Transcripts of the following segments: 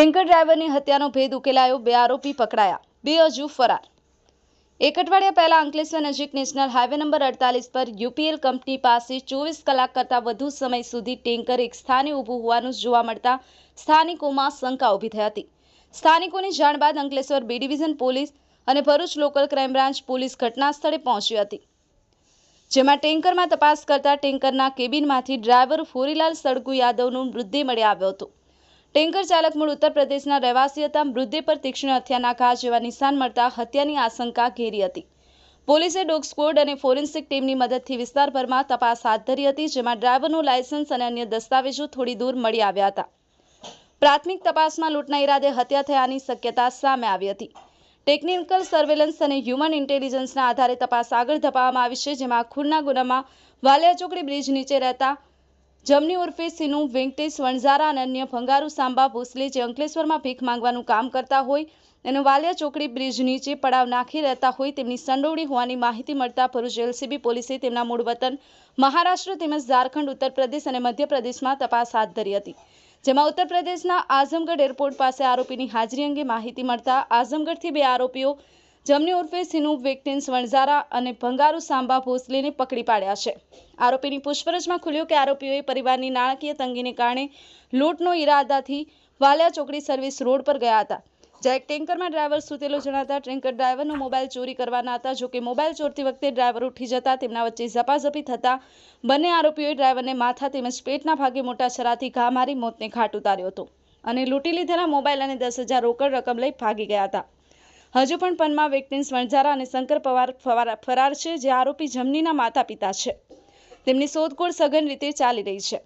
Tanker ડ્રાઈવરની હત્યાનો ભેદ ઉકેલાયો, બે આરોપી પકડાયા, બે હજુ ફરાર. એક અઠવાડિયા પહેલા અંકલેશ્વર નજીક નેશનલ હાઈવે નંબર અડતાલીસ પર યુપીએલ કંપની પાસે ચોવીસ કલાક કરતાં વધુ સમય સુધી ટેન્કર એક સ્થાને ઊભું હોવાનું જોવા મળતા સ્થાનિકોમાં શંકા ઊભી થઈ હતી. સ્થાનિકોની જાણ બાદ અંકલેશ્વર બી ડિવિઝન પોલીસ અને Bharuch local crime branch police ઘટના સ્થળે પહોંચી હતી. જેમાં ટેન્કરમાં તપાસ કરતા ટેન્કરના કેબિનમાંથી ડ્રાઈવર ફોરીલાલ સડગુ યાદવનું મૃતદેહ મળી આવ્યો હતો. ટેન્કર ચાલક મૂળ ઉત્તર પ્રદેશના રહેવાસી હતા. મૃતદેહ પર તીક્ષ્ણ હત્યાના ઘા જેવા નિશાન મળતા હત્યાની આશંકા ઘેરી હતી. પોલીસે ડોગ સ્કોડ અને ફોરેન્સિક ટીમની મદદથી વિસ્તારભરમાં તપાસ હાથ ધરી હતી, જેમાં ડ્રાઈવરનું લાયસન્સ અને અન્ય દસ્તાવેજો થોડી દૂર મળી આવ્યા હતા. પ્રાથમિક તપાસમાં લૂંટના ઈરાદે હત્યા થયાની શક્યતા સામે આવી હતી. ટેકનિકલ સર્વેલન્સ અને હ્યુમન ઇન્ટેલિજન્સના આધારે તપાસ આગળ ધપાવવામાં આવી છે, જેમાં ખૂનના ગુનામાં વાલિયા ચોકડી બ્રિજ નીચે રહેતા જમની ઉર્ફે સિનુ, વેંકટેશ, વણઝારા અને અન્ય ભંગારુ સાંબા, ભોસલે જે અંકલેશ્વરમાં ભીખ માંગવાનું કામ કરતા હોય અને વાલિયા ચોકડી બ્રિજ નીચે પડાવ નાખી રહેતા હોય, તેમની સંડોવણી હોવાની માહિતી મળતા ભરૂચ એલસીબી પોલીસે તેમના મૂળ વતન મહારાષ્ટ્ર તેમજ ઝારખંડ ઉત્તર પ્રદેશ અને મધ્યપ્રદેશમાં તપાસ હાથ ધરી હતી. જેમાં ઉત્તર પ્રદેશના આઝમગઢ એરપોર્ટ પાસે આરોપીની હાજરી અંગે માહિતી મળતા આઝમગઢથી બે આરોપીઓ જમની ઉર્ફે સિનુ વેક્ટિન્સ વણઝારા અને ભંગારુ સાંબા ભોસલેને પકડી પાડ્યા છે. આરોપીની પૂછપરછમાં ખુલ્યું કે આરોપીઓએ પરિવારની નાણાકીય તંગીને કારણે લૂંટનો ઈરાદાથી વાલિયા ચોકડી સર્વિસ રોડ પર ગયા હતા. જ્યાં એક ટેન્કરમાં ડ્રાઈવર સૂતેલો જણાતા ટેન્કર ડ્રાઈવરનો મોબાઈલ ચોરી કરવાના હતા, જોકે મોબાઈલ ચોરતી વખતે ડ્રાઈવર ઉઠી જતા તેમના વચ્ચે ઝપાઝપી થતા બંને આરોપીઓએ ડ્રાઈવરને માથા તેમજ પેટના ભાગે મોટા છરાથી ઘા મારી મોતને ઘાટ ઉતાર્યો હતો અને લૂંટી લીધેલા મોબાઈલ અને દસ હજાર રોકડ રકમ લઈ ભાગી ગયા હતા. હજુ પણ પનમાં વેક્ટિન્સ વણઝારા અને શંકર પવાર ફરાર છે જે આરોપી જમનીના માતા પિતા છે. તેમની શોધખોળ સઘન રીતે ચાલી રહી છે.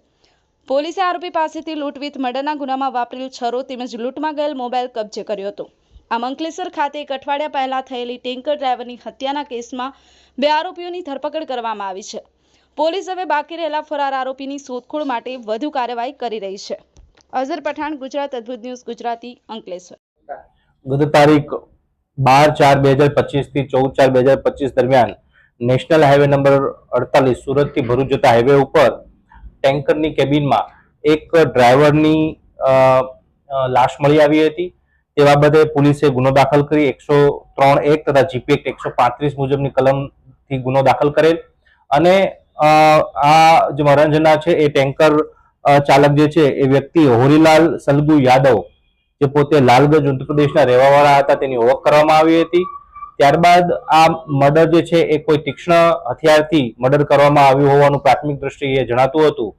પોલીસે આરોપી પાસેથી લૂંટવીત મર્ડરના ગુનામાં વાપરેલ છરો તેમજ લૂંટમાં ગયેલ મોબાઈલ કબજે કર્યો હતો. આમ અંકલેશ્વર ખાતે એક અઠવાડિયા પહેલા થયેલી ટેન્કર ડ્રાઈવરની હત્યાના કેસમાં બે આરોપીઓની ધરપકડ કરવામાં આવી છે. પોલીસ હવે બાકી રહેલા ફરાર આરોપીની શોધખોળ માટે વધુ કાર્યવાહી કરી રહી છે. અઝર પઠાણ, ગુજરાત, અદ્ભુત ન્યૂઝ, ગુજરાતી, અંકલેશ્વર. ગત તારીખ બાર ચાર બે હજાર પચીસથી ચૌદ ચાર બે હજાર પચીસ દરમિયાન નેશનલ હાઈવે નંબર અડતાલીસ સુરતથી ભરૂચ જતા હાઈવે ઉપર ટેન્કરની કેબિનમાં એક ડ્રાઈવરની લાશ મળી આવી હતી. તે બાબતે પોલીસે ગુનો દાખલ કરી એકસો ત્રણ એક તથા જીપી એક્ટ એકસો પાંત્રીસ મુજબની કલમથી ગુનો દાખલ કરેલ. અને આ જે મરણજના છે એ ટેન્કર ચાલક જે છે એ વ્યક્તિ હોરીલાલ સલગુ યાદવ જે પોતે લાલગંજ ઉત્તર પ્રદેશના રહેવાવાળા હતા, તેની ઓળખ કરવામાં આવી હતી. ત્યારબાદ આ મર્ડર જે છે, એ કોઈ તીક્ષ્ણ હથિયારથી મર્ડર કરવામાં આવ્યું હોવાનું પ્રાથમિક દ્રષ્ટિએ જણાતું હતું.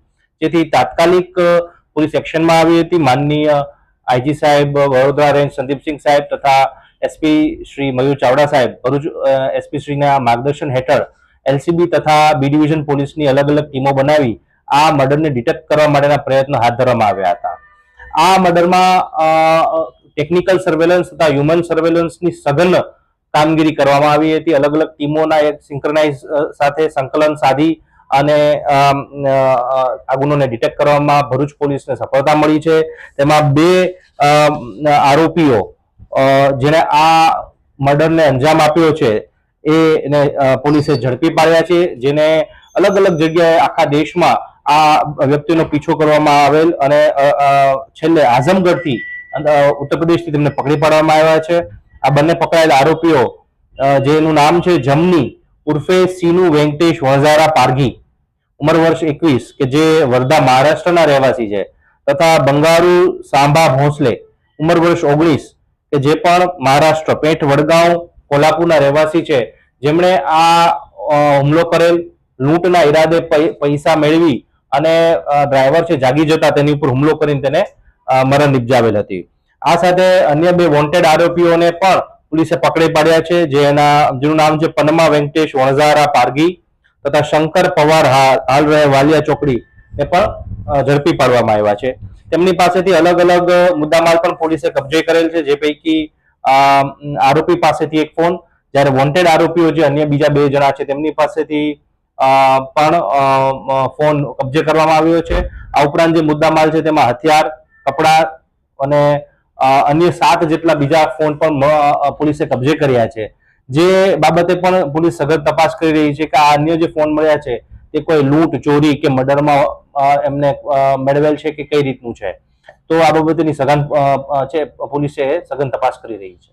જેથી તાત્કાલિક પોલીસ એક્શનમાં આવી હતી. માનનીય આઈજી સાહેબ, વડોદરા રેન્જ સંદીપસિંહ સાહેબ તથા એસપી શ્રી મયુર ચાવડા સાહેબ, ભરૂચ એસપી શ્રીના માર્ગદર્શન હેઠળ એલસીબી તથા બી ડિવિઝન પોલીસની અલગ અલગ ટીમો બનાવી આ મર્ડરને ડિટેક્ટ કરવા માટેના પ્રયત્નો હાથ ધરવામાં આવ્યા હતા. આ મર્ડરમાં ટેકનિકલ સર્વેલન્સ તથા હ્યુમન સર્વેલન્સની સઘન કામગીરી કરવામાં આવી હતી. અલગ અલગ ટીમોના એક સિંક્રનાઇઝ સાથે સંકલન સાધી અને આ ગુનોને ડિટેક્ટ કરવામાં ભરૂચ પોલીસને સફળતા મળી છે. તેમાં બે આરોપીઓ જેને આ મર્ડરને અંજામ આપ્યો છે એને પોલીસે ઝડપી પાડ્યા છે, જેને અલગ અલગ જગ્યાએ આખા દેશમાં આ વ્યક્તિનો પીછો કરવામાં આવેલ અને છેલ્લે આઝમગઢથી ઉત્તરપ્રદેશથી ઉત્તર પ્રદેશથી તેમને પકડી પાડવામાં આવ્યા છે. આ બંને પકડાયેલા આરોપીઓ જેનું નામ છે જમની, ઉર્ફે સીનુ વેંકટેશ વણઝારા પારઘી. ઉંમર વર્ષ એકવીસ, કે જે વર્ધા મહારાષ્ટ્રના રહેવાસી છે, તથા બંગારુ સાંભા ભોંસલે. ઉંમર વર્ષ ઓગણીસ, કે જે પણ મહારાષ્ટ્ર પેઠ વડગાંવ, કોલ્હાપુરના રહેવાસી છે, જેમણે આ હુમલો કરેલ, લૂંટના ઈરાદે પૈસા મેળવી અને ડ્રાઈવર છે જાગી જતા તેની ઉપર હુમલો કરીને તેને મરણ નિપજાવેલ હતી. આ સાથે અન્ય બે વોન્ટેડ આરોપીઓને પણ પોલીસે પકડી પાડ્યા છે જેના જેનું નામ છે પન્મા વેંકટેશ વણઝારા પારગી તથા શંકર પવાર હાલ રહે વાલિયા ચોકડી એ પણ ઝડપી પાડવામાં આવ્યા છે. તેમની પાસેથી અલગ અલગ મુદ્દામાલ પણ પોલીસે કબજે કરેલ છે, જે પૈકી આરોપી પાસેથી એક ફોન જ્યારે વોન્ટેડ આરોપીઓ જે અન્ય બીજા બે જણા છે, તેમની પાસેથી પણ ફોન કબજે કરવામાં આવ્યો છે. આ ઉપરાંત જે મુદ્દામાલ છે તેમાં હથિયાર, કપડા અને અન્ય સાત જેટલા બીજા ફોન પણ પોલીસે કબજે કર્યા છે. જે બાબતે પણ પોલીસ સઘન તપાસ કરી રહી છે કે આ અન્ય જે ફોન મળ્યા છે તે કોઈ લૂંટ, ચોરી કે મર્ડરમાં એમને મેળવેલ છે કે કઈ રીતનું છે? તો આ બાબતેની સઘન છે, પોલીસે સઘન તપાસ કરી રહી છે.